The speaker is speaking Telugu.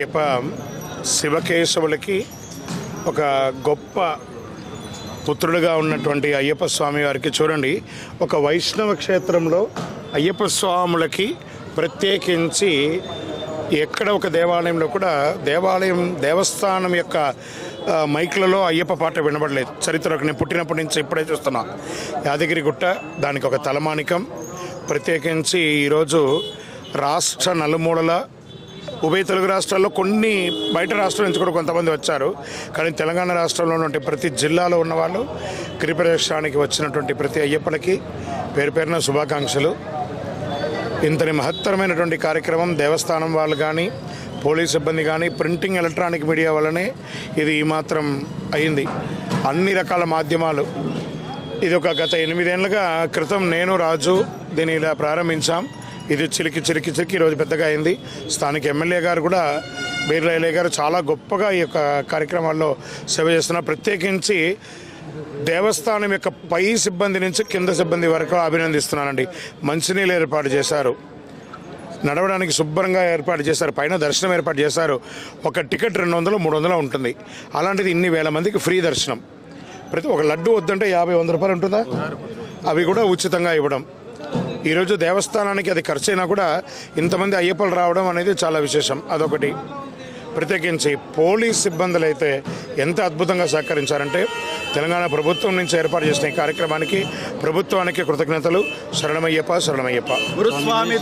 అయ్యప్ప శివకేశవులకి ఒక గొప్ప పుత్రుడుగా ఉన్నటువంటి అయ్యప్ప స్వామి వారికి చూడండి. ఒక వైష్ణవ క్షేత్రంలో అయ్యప్ప స్వాములకి ప్రత్యేకించి ఎక్కడ ఒక దేవాలయంలో కూడా దేవాలయం దేవస్థానం యొక్క మైక్లలో అయ్యప్ప పాట వినబడలేదు. చరిత్రకు నేను పుట్టినప్పటి నుంచి ఇప్పుడే చూస్తున్నా. యాదగిరి గుట్ట దానికి ఒక తలమానికం. ప్రత్యేకించి ఈరోజు రాష్ట్ర నలుమూలల ఉభయ తెలుగు రాష్ట్రాల్లో కొన్ని బయట రాష్ట్రాల నుంచి కూడా కొంతమంది వచ్చారు. కానీ తెలంగాణ రాష్ట్రంలో ఉన్నటువంటి ప్రతి జిల్లాలో ఉన్న వాళ్ళు గిరిప్రదక్షిణానికి వచ్చినటువంటి ప్రతి అయ్యప్పలకి పేరు పేరున శుభాకాంక్షలు. ఇంతటి మహత్తరమైనటువంటి కార్యక్రమం దేవస్థానం వాళ్ళు కానీ పోలీస్ సిబ్బంది కానీ ప్రింటింగ్ ఎలక్ట్రానిక్ మీడియా వల్లనే ఇది ఈ మాత్రం అయింది. అన్ని రకాల మాధ్యమాలు. ఇది ఒక గత ఎనిమిదేళ్ళుగా క్రితం నేను రాజు దీన్ని ఇలా ప్రారంభించాం. ఇది చిలికి చిలికి చిలికి ఈరోజు పెద్దగా అయింది. స్థానిక ఎమ్మెల్యే గారు కూడా బీర్లయ్య గారు చాలా గొప్పగా ఈ యొక్క కార్యక్రమాల్లో సేవ చేస్తున్నారు. ప్రత్యేకించి దేవస్థానం యొక్క పై సిబ్బంది నుంచి కింద సిబ్బంది వరకు అభినందిస్తున్నానండి. మంచినీళ్ళు ఏర్పాటు చేశారు. నడవడానికి శుభ్రంగా ఏర్పాటు చేశారు. పైన దర్శనం ఏర్పాటు చేశారు. ఒక టికెట్ రెండు వందలు మూడు వందలు ఉంటుంది. అలాంటిది ఇన్ని వేల మందికి ఫ్రీ దర్శనం. ప్రతి ఒక లడ్డు వద్దంటే యాభై వంద రూపాయలు ఉంటుందా? అవి కూడా ఉచితంగా ఇవ్వడం. ఈరోజు దేవస్థానానికి అది ఖర్చు అయినా కూడా ఇంతమంది అయ్యప్పలు రావడం అనేది చాలా విశేషం. అదొకటి. ప్రత్యేకించి పోలీస్ సిబ్బందులు అయితే ఎంత అద్భుతంగా సహకరించారంటే తెలంగాణ ప్రభుత్వం నుంచి ఏర్పాటు చేసిన ఈ కార్యక్రమానికి ప్రభుత్వానికి కృతజ్ఞతలు. శరణమయ్యప్ప శరణమయ్యప్ప. గురుస్వామి